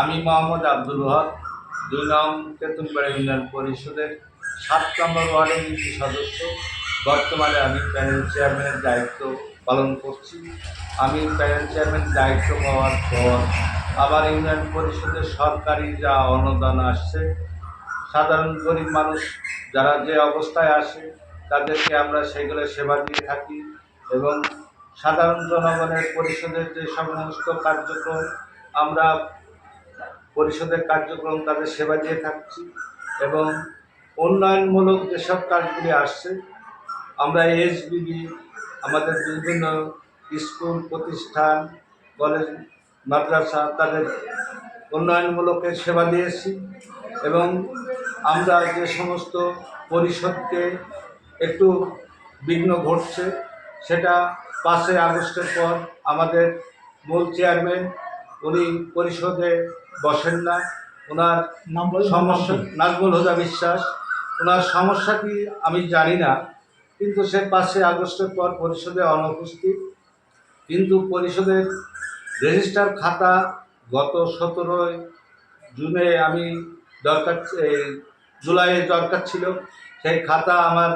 আমি মোহাম্মদ আব্দুল ওহাব দুই নং তেঁতুলপাড়া ইউনিয়ন পরিষদের সাত নম্বর ওয়ার্ডের একটি সদস্য। বর্তমানে আমি প্যানেল চেয়ারম্যানের দায়িত্ব পালন করছি। আমি প্যানেল চেয়ারম্যান দায়িত্ব পাওয়ার পর আমার ইউনিয়ন পরিষদের সরকারি যা অনুদান আসছে, সাধারণ গরিব মানুষ যারা যে অবস্থায় আসে, তাদেরকে আমরা সেগুলো সেবা দিয়ে থাকি এবং সাধারণ জনগণের পরিষদের যে সমস্ত কার্যক্রম আমরা পরিষদের কার্যক্রম তাদের সেবা দিয়ে থাকছি এবং উন্নয়নমূলক যেসব কাজগুলি আসছে, আমরা এসবিবি, আমাদের বিভিন্ন স্কুল, প্রতিষ্ঠান, কলেজ, মাদ্রাসা তাদের উন্নয়নমূলকের সেবা দিয়েছি এবং আমরা যে সমস্ত পরিষদকে একটু বিঘ্ন ঘটছে, সেটা পাঁচই আগস্টের পর আমাদের মূল চেয়ারম্যান উনি পরিষদে বসেন না। ওনার সমস্যা নাজমুল হুদা বিশ্বাস। ওনার সমস্যা কি আমি জানি না কিন্তু সে পাঁচই আগস্টের পর পরিষদে অনুপস্থিত। কিন্তু পরিষদের রেজিস্টার খাতা গত সতেরোই জুনে আমি দরকার জুলাইয়ে দরকার ছিল। সেই খাতা আমার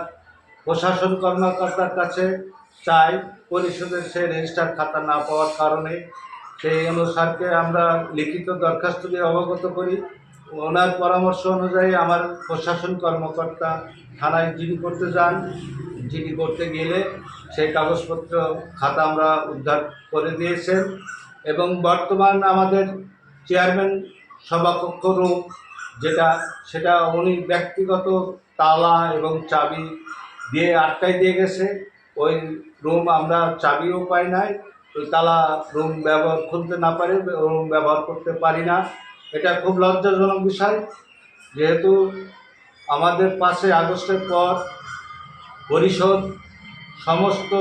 প্রশাসন কর্মকর্তার কাছে চাই পরিষদের সেই রেজিস্টার খাতা না পাওয়ার কারণে। সেই অনুসারকে আমরা লিখিত দরখাস্ত দিয়ে অবগত করি। ওনার পরামর্শ অনুযায়ী আমার প্রশাসন কর্মকর্তা থানায় জিডি করতে যান জিডি করতে গেলে সেই কাগজপত্র খাতা আমরা উদ্ধার করে দিয়েছেন এবং বর্তমান আমাদের চেয়ারম্যান সভাকক্ষ রুম যেটা, সেটা উনি ব্যক্তিগত তালা এবং চাবি দিয়ে আটকাই দিয়ে গেছে। ওই রুম আমরা চাবিও পাই নাই তালা রুম ব্যবহার খুলতে না পারে রুম ব্যবহার করতে পারি না। এটা খুব লজ্জাজনক বিষয়। যেহেতু আমাদের পাশে আগস্টের পর পরিষদ, সমস্ত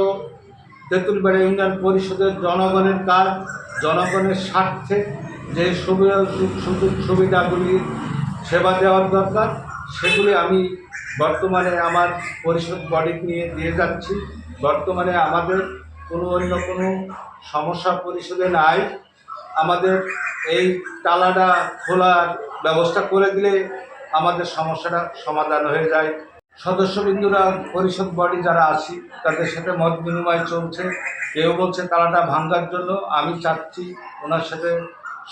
তেঁতুলবাড়ি ইউনিয়ন পরিষদের জনগণের কাজ, জনগণের স্বার্থে যে সুবিধা, সুযোগ সুবিধাগুলি সেবা দেওয়ার দরকার, সেগুলি আমি বর্তমানে আমার পরিষদ বডি নিয়ে দিয়ে যাচ্ছি। বর্তমানে আমাদের কোনো অন্য কোনো সমস্যা পরিষদে নাই। আমাদের এই তালাটা খোলার ব্যবস্থা করে দিলে আমাদের সমস্যাটা সমাধান হয়ে যায়। সদস্যবিন্দুরা, পরিষদ বডি যারা আছি, তাদের সাথে মত বিনিময় চলছে। কেউ বলছে তালাটা ভাঙ্গার জন্য। আমি চাচ্ছি ওনার সাথে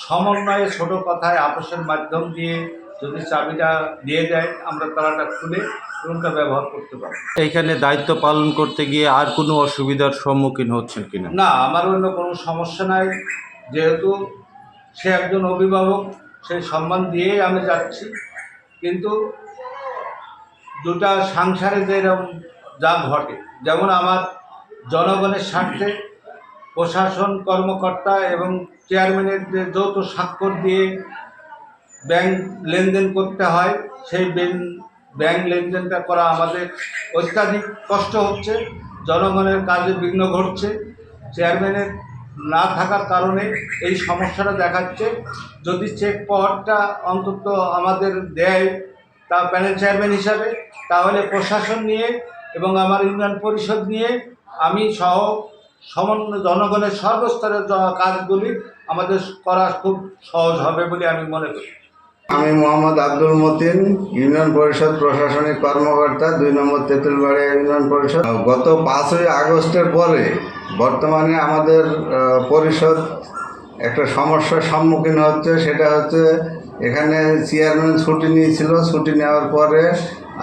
সমন্বয়ে ছোট কথায় আপোষের মাধ্যম দিয়ে যদি চাবিটা দিয়ে দেয় আমরা তালাটা খুলে রুমটা ব্যবহার করতে পারি এইখানে দায়িত্ব পালন করতে গিয়ে আর কোনো অসুবিধার সম্মুখীন হচ্ছেন কিনা? না আমার অন্য কোনো সমস্যা নাই। যেহেতু সে একজন অভিভাবক সেই সম্মান দিয়েই আমি যাচ্ছি। কিন্তু দুটা সংসারে যেরকম যা ঘটে যেমন আমার জনগণের স্বার্থে প্রশাসন কর্মকর্তা এবং চেয়ারম্যানের যে যৌথ স্বাক্ষর দিয়ে ব্যাংক লেনদেন করতে হয়, সেই ব্যাংক লেনদেনটা করা আমাদের অত্যাধিক কষ্ট হচ্ছে, জনগণের কাজে বিঘ্ন ঘটছে। চেয়ারম্যানের না থাকার কারণে এই সমস্যাটা দেখাচ্ছে। যদি চেক পাওয়ারটা অন্তত আমাদের দেয় তা প্যানেল চেয়ারম্যান হিসাবে, তাহলে প্রশাসন নিয়ে এবং আমার ইউনিয়ন পরিষদ নিয়ে আমি সহ সমন্বয় জনগণের সর্বস্তরের কাজগুলি আমাদের করা খুব সহজ হবে বলে আমি মনে করি। আমি মোহাম্মদ আব্দুল মতিন, ইউনিয়ন পরিষদ প্রশাসনিক কর্মকর্তা, দুই নম্বর তেঁতুলবাড়ি ইউনিয়ন পরিষদ। গত পাঁচই আগস্টের পরে বর্তমানে আমাদের পরিষদ একটা সমস্যার সম্মুখীন হচ্ছে, সেটা হচ্ছে এখানে চেয়ারম্যান ছুটি নিয়েছিল, ছুটি নেওয়ার পরে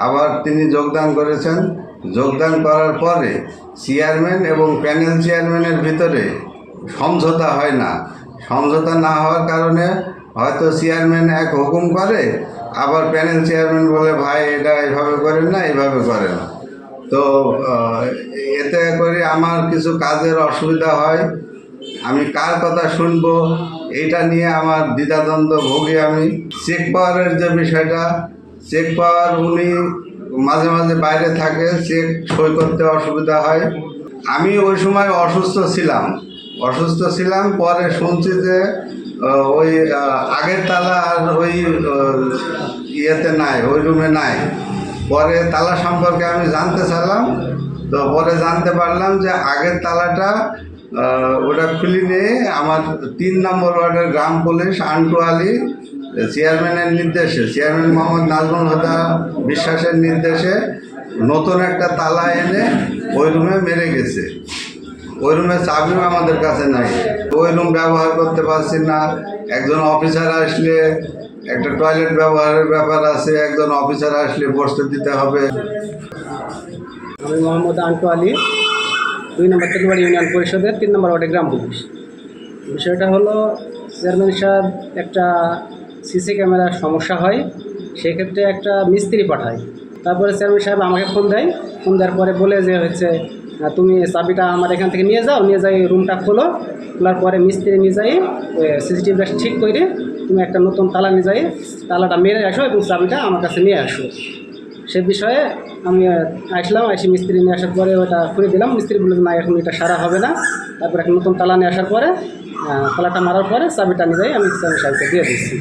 আবার তিনি যোগদান করেছেন। যোগদান করার পরে চেয়ারম্যান এবং প্যানেল চেয়ারম্যানের ভিতরে সমঝোতা হয় না। সমঝোতা না হওয়ার কারণে হয়তো চেয়ারম্যান এক হুকুম করে, আবার প্যানেল চেয়ারম্যান বলে, ভাই, এটা এভাবে করেন না এভাবে করেন তো এতে করে আমার কিছু কাজের অসুবিধা হয়। আমি কার কথা শুনব, এইটা নিয়ে আমার দ্বিধাদ্বন্দ্ব ভোগী আমি। চেক পাওয়ারের যে বিষয়টা চেক পাওয়ার উনি মাঝে মাঝে বাইরে থাকে চেক সই করতে অসুবিধা হয়। আমি ওই সময় অসুস্থ ছিলাম। অসুস্থ ছিলাম, পরে শুনছি যে ওই আগের তালা আর ওই ইয়েতে নাই, ওই রুমে নাই। পরে তালা সম্পর্কে আমি জানতে চাইলাম, তো পরে জানতে পারলাম যে আগের তালাটা ওটা খুলে নিয়ে আমার তিন নম্বর ওয়ার্ডের গ্রাম পুলিশ, আন্টু আলী, চেয়ারম্যানের নির্দেশে, চেয়ারম্যান মোহাম্মদ নাজমুল হুদা বিশ্বাসের নির্দেশে নতুন একটা তালা এনে ওই রুমে মেরে গেছে। ওই রুমের চাবিও আমাদের কাছে নাই। ওই রুম ব্যবহার করতে পারছি না। একজন অফিসার আসলে একটা টয়লেট ব্যবহারের ব্যাপার আছে, একজন অফিসার আসলে বসতে দিতে হবে। আমি মোহাম্মদ আন্টু আলী, দুই নম্বর তেলবাড়ি ইউনিয়ন পরিষদের তিন নম্বর ওয়ার্ডে গ্রাম পুলিশ। বিষয়টা হলো, চেয়ারম্যান সাহেব একটা সিসি ক্যামেরার সমস্যা হয়, সেক্ষেত্রে একটা মিস্ত্রি পাঠায়। তারপরে চেয়ারম্যান সাহেব আমাকে ফোন দেয়, ফোন দেওয়ার পরে বলে যে হচ্ছে তুমি চাবিটা আমার এখান থেকে নিয়ে যাও, নিয়ে যাই রুমটা খোলো, খোলার পরে মিস্ত্রি নিয়ে যাই সিসিটিভিটা ঠিক করে তুমি একটা নতুন তালা নিয়ে যাই, তালাটা মেরে আসো এবং চাবিটা আমার কাছে নিয়ে আসো। সে বিষয়ে আমি আসলাম এসে মিস্ত্রি নিয়ে আসার পরে ওটা খুলে দিলাম, মিস্ত্রি বলে না, এখন এটা সারা হবে না। তারপর একটা নতুন তালা নিয়ে আসার পরে তালাটা মারার পরে চাবিটা নিয়ে যাই, আমি চাবি সাহেবকে দিয়ে দিচ্ছি।